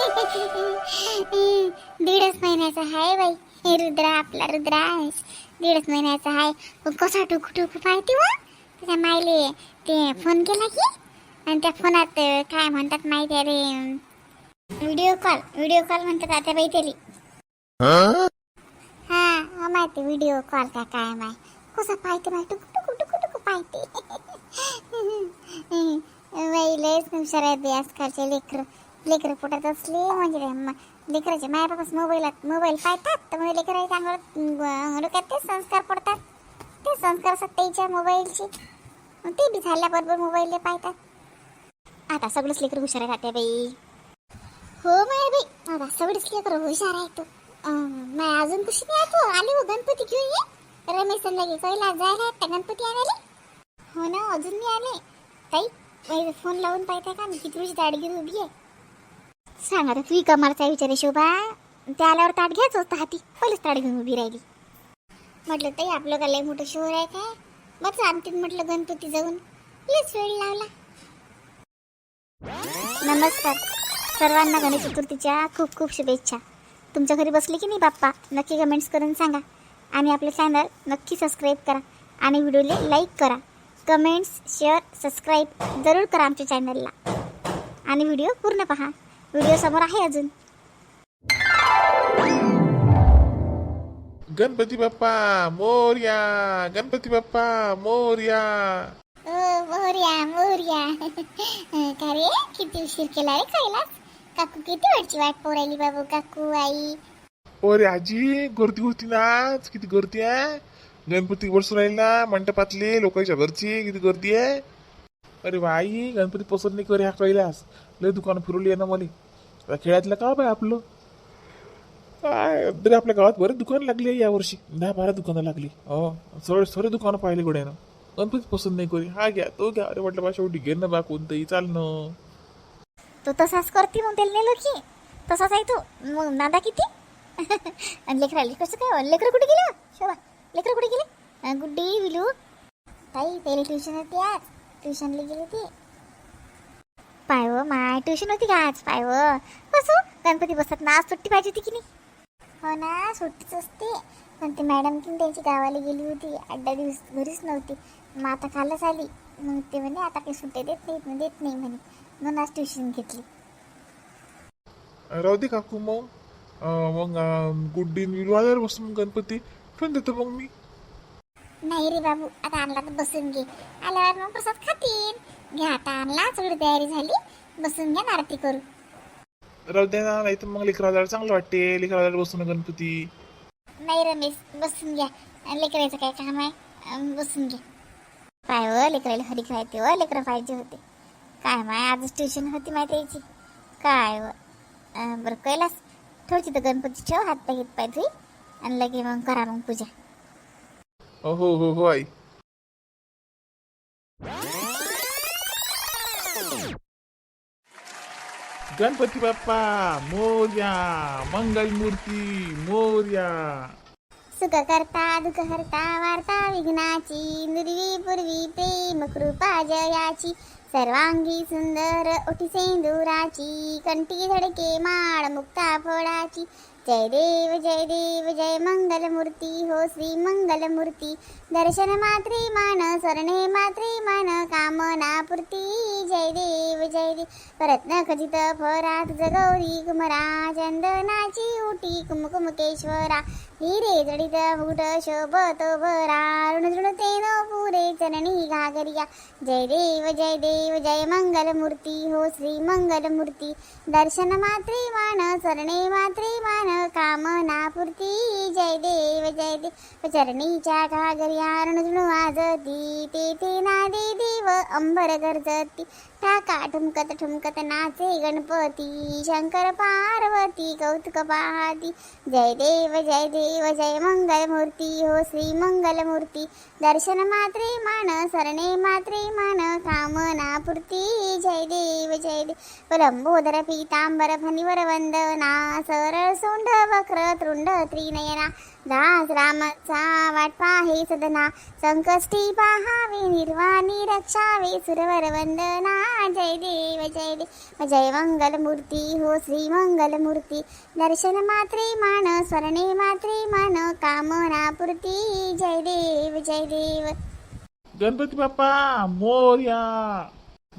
दीडच महिन्याचा आहे बाई. हे रुद्रा आपला रुद्रा आहेस. दीडच महिन्याचा आहे पण कसा टुकू टुकू पाहते व? त्याच्या मायले ते फोन केला की? आणि त्या फोनात काय म्हणतात माहिती आहे रे? Video call. व्हिडिओ कॉल म्हणतात आता बाई त्याली. हा? हा माहिती व्हिडिओ कॉल का काय माय? कसा पाहते माय? टुकू टुकू टुकू टुकू पाहते. बाई लयच हुशार बाई आजकालचे लेकर. लेकरं पोटात असले म्हणजे लेकराचे मायाबापास मोबाईलात मोबाईल पाहतात तर म्हणजे लेकराच्या अंगावर डोक्यात ते संस्कार पडतात. ते संस्कार असतात त्याच्या मोबाईलचे मग ते बी झाल्याबरोबर मोबाईल पाहतात. आता सगळंच लेकर हुशार आहेत आता बाई. हो माया बाई. आता सगळेच लेकर हुशार आहे तू माय अजून कशी नाही तू. आली हो गणपती घेऊन ये. रमेश लगे कैलास जायला त्या गणपती आणायला. हो ना अजून मी आले. ताई फोन लावून पाहता का? मी किती वेळची दाढ घेऊन उभी आहे. सांग आता तुझी कमालचा विचार शोभा? त्या आल्यावर ताट घ्यायचं होतं हाती. पहिलेच ताट घेऊन उभी राहिली. म्हटलं ताई आपलं का लय मोठं शहर आहे काय? बस आणतील म्हटलं गणपती जाऊन. लयच वेळ लावला. नमस्कार. सर्वांना गणेश चतुर्थीच्या खूप खूप शुभेच्छा. तुमच्या घरी बसले की नाही बाप्पा? नक्की कमेंट्स करून सांगा. आणि आपले चॅनल नक्की सबस्क्राईब करा. आणि व्हिडिओला लाईक करा. कमेंट्स शेअर सबस्क्राईब जरूर करा आमच्या चॅनलला आणि व्हिडिओ पूर्ण पहा. व्हिडिओ समोर आहे अजून. गणपती बाप्पा मोर्या. गणपती बाप्पा मोर्या. ओ मोर्या मोर्या. का रे? किती उशीर केला रे कैलास काकू किती वेळची वाट पोरायली बाबू काकू आई? अरे आजी गर्दी होती ना आज. किती गर्दी आहे. गणपती बसून राहील ना मंडपातले लोकांच्या घरची किती गर्दी आहे. अरे बाई गणपती पसंत नाही ह्या हा कैलास लय दुकानं फिरवली आहे ना मला. खेळातलं का बाय आपलं? काय तरी आपल्या गावात बरेच दुकान लागली आहे यावर्षी. दहा बारा दुकानं लागली. हो सगळे सगळे दुकानं पाहिले गोड्यानं गणपती पसंत नाही करी हा घ्या तो घ्या. अरे म्हटलं बा शेवटी घे ना बा कोणतंही चालणं. तू तसाच करते मग त्याला नेलो की तसाच आहे तो. मग नादा किती? आणि लेकरा कसं काय हो? लेकरं कुठे गेलं हो? शोभा लेकरं कुठे गेले? गुड्डी विलू. ताई पहिले ट्युशन होती आज. ट्युशनला गेली होती पाय व माय ट्युशन होती का आज? पाय व कसं गणपती बसतात ना आज सुट्टी पाहिजे होती की नाही? हो ना सुट्टीच असते. पण ती मॅडम की त्यांची गावाला गेली होती. आठ दहा दिवस घरीच नव्हती. मग आता कालच आली. मग ते म्हणे आता काही सुट्ट्या देत नाहीत देत नाही म्हणे. म्हणून आज ट्युशन घेतली. राहू दे काकू मग. मग गुड्डी विलू बसून गणपती ठेवून देतो मग मी. नाही रे बाबू आता आणला तर बसून घे. आल्यावर मग प्रसाद खातील. घ्या आता आणला सगळी तयारी झाली. बसून घ्या आरती करू. राहू दे ना नाही तर मग लेकराला चांगलं वाटते. लेकराला बसून गणपती. नाही रमेश बसून घ्या. आणि लेकरायचं काय काम आहे? बसून घ्या. काय व लेकरायला हरी खायते व लेकरं पाहिजे होते. काय माय आजच ट्युशन होती माहिती यायची काय व? बरं कैलास ठेवची तर गणपती ठेव हात पाय घेत पाय धुई. आणि लगे मग करा मग पूजा. हो हो हो हो आई. गणपती बाप्पा मोर्या मंगल मूर्ती मोर्या. सुख करता दुख हरता वार्ता विघ्नाची नुरवी पूर्वी प्रेम कृपा जयाची. सर्वांगी सुंदर ओठी सेंदुराची कंठी धडके माळ मुक्ता फळाची जय देव जय देव जय मंगल मूर्ती हो श्री मंगल मूर्ती दर्शन मात्री मान सरणे मात्री मान कामना पूर्ती. जय देव जय देव रत्न खचित फरात गौरी कुमरा चंदनाची उटी कुमकुमकेश्वरा. हिरे जडित मुकुट शोभत भरा ऋण ऋणतेन पुरे चरणी घागरिया जय देव जय देव जय मंगल मूर्ती हो श्री मंगल मूर्ती दर्शन मात्रे मान सरणे मात्रे मान कामना पूर्ती जय देव जय देव चरणीच्या घागरिया ऋण ऋणू वाजती तेथे नादे देव अंबर गरजती टाका ठुमकत ठुमकत नाचे गणपती शंकर पार्वती कौतुक पाहती जय देव जय देव जय मंगल मूर्ती हो श्री मंगल मूर्ती दर्शन मात्रे मान सरणे मात्रे मान कामना पूर्ती. जय देव जय देव लंबोदर पीतांबर फणीवर वंदना सरळ सोंड वक्र तृंड त्रिनयना. दास रामाचा वाट पाहे सदना. संकष्टी पाहावे निर्वाणी रक्षावे. सुरवर वंदना. जय देव जय देव जय मंगल मूर्ती हो श्री मंगल मूर्ती दर्शन मात्रे मान स्मरणे मात्रे मान. कामना पूर्ती. जय देव जय देव. गणपती बाप्पा मोर्या.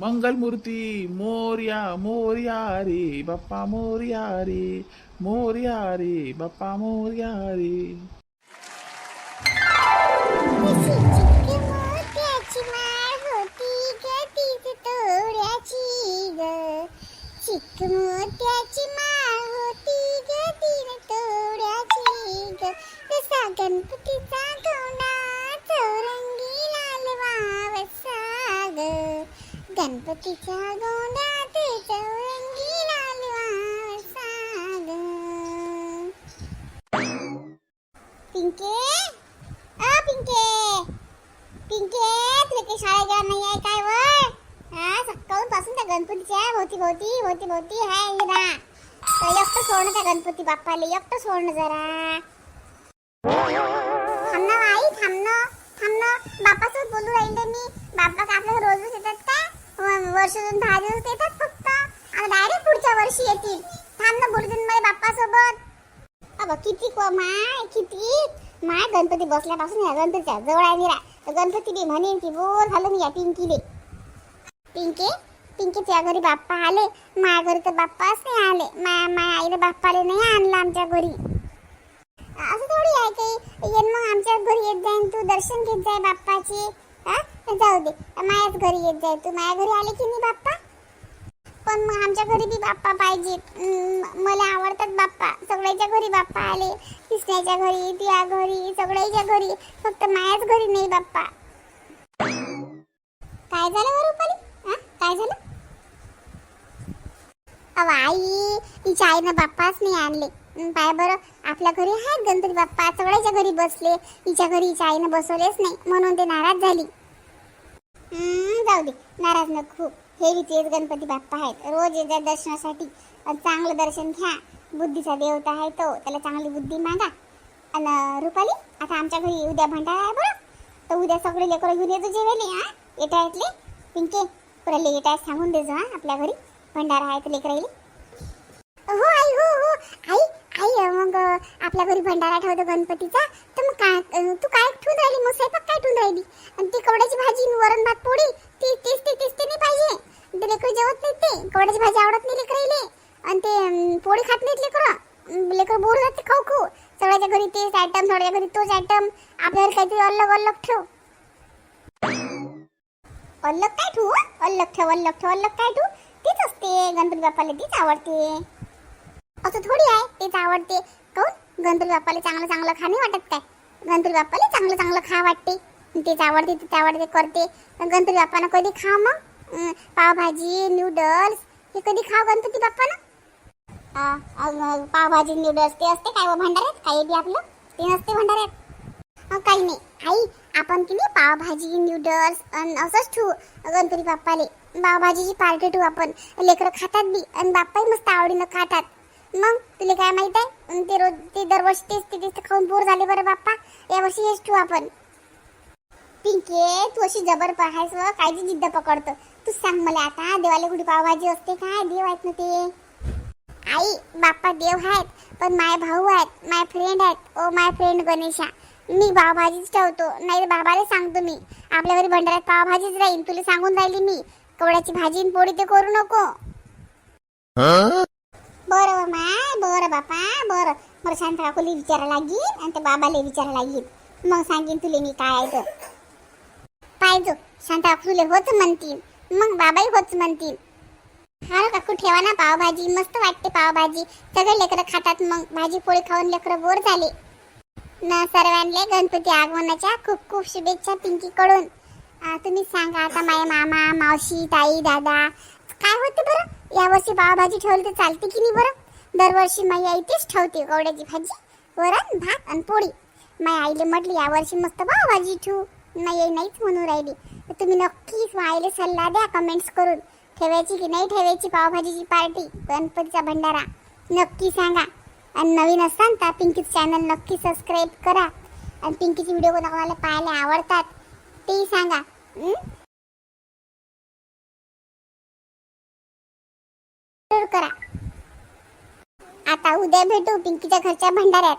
मंगलमूर्ती मोर्या मोर्या रे बाप्पा मोर्या रे मोर्या रे बाप्पा मोर्या रे. गणपतीच्या गोंड्यात चौरंगी लालवासाग पिंके? अ पिंके. पिंके तुला काही शाळेत जाणार नाही आहे काय वर हा सकाळून पासून त्या गणपतीच्या भोवती भोवती भोवती भोवती हाय हिरा तर एकटं सोडणं त्या गणपती बाप्पाले एकटं सोडणं जरा. थांबणं आई थांबणं थांबणं थांब बाप्पासोबत बोलू राहिले मी. बाप्पा का आपल्या रोज येतात? वर्षातून दहा दिवस येतात फक्त. आणि डायरेक्ट पुढच्या वर्षी येतील. थांब ना बोलू माझ्या बाप्पासोबत. अबा किती को माय किती? माय गणपती बसल्यापासून या गणपतीच्या जवळ आहे निरा. तर गणपती बी म्हणेन की बोल झालं मी या पिंकीले. पिंके पिंकीच्या घरी बाप्पा आले. माझ्या घरी तर बाप्पाच नाही आले. माया माया आईने बाप्पाले नाही आणलं आमच्या घरी. असं थोडी आहे की येन मग आमच्या घरी येत जाईन. तू दर्शन घेत जाय बाप्पाचे. जाऊ दे मायाच घरी येत जाय. तू माझ्या घरी आले की नाही बाप्पा? पण मग आमच्या घरी बी बाप्पा पाहिजे. मला आवडतात बाप्पा. सगळ्याच्या घरी बाप्पा आले. किसण्याच्या घरी तिया घरी सगळ्याच्या घरी. फक्त मायाच घरी नाही बाप्पा. काय झालं बरं रुपाली? हा काय झालं? अव आई तिच्या आईनं बाप्पाच नाही आणले. पाय बरं. आपल्या घरी आहेत गणपती बाप्पा. सगळ्याच्या घरी बसले. तिच्या घरी तिच्या आईनं बसवलेच नाही. म्हणून ते नाराज झाली. जाऊ दे. नाराज नको हे बी गणपती बाप्पा आहेत. रोज येतात दर्शनासाठी आणि चांगलं दर्शन घ्या. बुद्धीचा देवता आहे तो. त्याला चांगली बुद्धी मागा. आणि रुपाली आता आमच्या घरी उद्या भंडारा आहे बरं. तर उद्या सगळे लेकरं घेऊन येतो जेवेले हां? येता पिंके पुराले येता सांगून देजो हां आपल्या घरी. भंडारा आहे तर लेकरं येईल. हो आई हो हो. आई आई मग आपल्या घरी भंडारा ठेवतो गणपतीचा. तर मग काय तू काय ठेवून राहिली? मग स्वयंपाक काय ठेवून राहिली? आणि ती कवड्याची भाजी वरण भात पोळी ती तेच ते तेच ते नाही पाहिजे ते लेकरं जेवत नाहीत ते कवड्याची भाजी आवडत नाही लेकराईले. आणि ते पोळी खात नाहीत लेकरं. लेकर बोर जाते खाऊ खाऊ. सगळ्याच्या घरी तेच आयटम सगळ्याच्या घरी तोच आयटम आपल्या काहीतरी अलग अलग ठेव. अलग काय ठेवू अलग ठेव अलग ठेव अलग काय ठेवू? तीच असते. गणपती बाप्पाला तीच आवडते. असं थोडी आहे तेच आवडते. काऊन? गणपती बाप्पाला चांगलं चांगलं खा नाही वाटत काय? गणपती बाप्पाला चांगलं चांगलं खा वाटते. तेच आवडते तेच आवडते करते. गणपती बाप्पानं कधी खा मग? पावभाजी नूडल्स हे कधी खाव गणपती बाप्पानं? हा, ना पावभाजी न्यूडल्स ते असते काय हो व भांडाऱ्यात? काही बी आपलं ते नसते भांडाऱ्यात. काही नाही. आई आपण की नाही पावभाजी न्यूडल्स असंच ठेवू गणपती बाप्पाले. पावभाजीची पार्टी ठेवू आपण. लेकरं खातात बी आणि बाप्पाही मस्त आवडीनं खातात. मग तुला काय माहीत आहे? ते रोज ते दरवर्षी तेच ते तेच खाऊन बोर झाले बरं बाप्पा. यावर्षी हेच ठेवू आपण. पिंके तू अशी जबर पाहायस व कायची जिद्द पकडतं. तू सांग मला आता देवाला कुठे पावभाजी असते काय? देव आहेत ना ते. आई बाप्पा देव आहेत पण माय भाऊ आहेत माय फ्रेंड आहेत. ओ माय फ्रेंड गणेशा मी पावभाजीच ठेवतो नाही तर बाबाला सांगतो मी. आपल्या घरी भंडाऱ्यात पावभाजीच राहील तुला सांगून राहिली मी. कवड्याची भाजी आणि पोळी ते करू नको. बरं माय बरं बापा बरं. मला शांत काकूला विचारा लागीन आणि त्या बाबाला विचारा लागेल मग सांगेन तुले मी काय आहे तर. पाहिजो शांत काकूले होत म्हणतील मग बाबाही होच म्हणतील. हा काकू ठेवा ना पावभाजी. मस्त वाटते पावभाजी. सगळे लेकरं खातात मग. भाजी पोळी खाऊन लेकरं बोर झाले. ना सर्वांले गणपती आगमनाच्या खूप खूप शुभेच्छा पिंकीकडून. तुम्ही सांगा आता माझे मामा मावशी ताई दादा. काय होते बरं? यावर्षी पावभाजी ठेवली तर चालते की नाही बरं? दरवर्षी माझी आई तेच ठेवते कवड्याची भाजी वरण भात आणि पोळी. माझ्या आईले म्हटली यावर्षी मस्त पावभाजी ठेवू. नाही नाहीच म्हणून राहिली. तुम्ही नक्कीच व्हायला सल्ला द्या कमेंट्स करून. ठेवायची की नाही ठेवायची पावभाजीची पार्टी? गणपतीचा भंडारा. नक्की सांगा. आणि नवीन असाल तर पिंकीचं चॅनल नक्की सबस्क्राईब करा. आणि पिंकीचे व्हिडिओ कोणाला पाहायला आवडतात तेही सांगा. करा. आता उद्या भेटू पिंकीच्या घरच्या भंडाऱ्यात.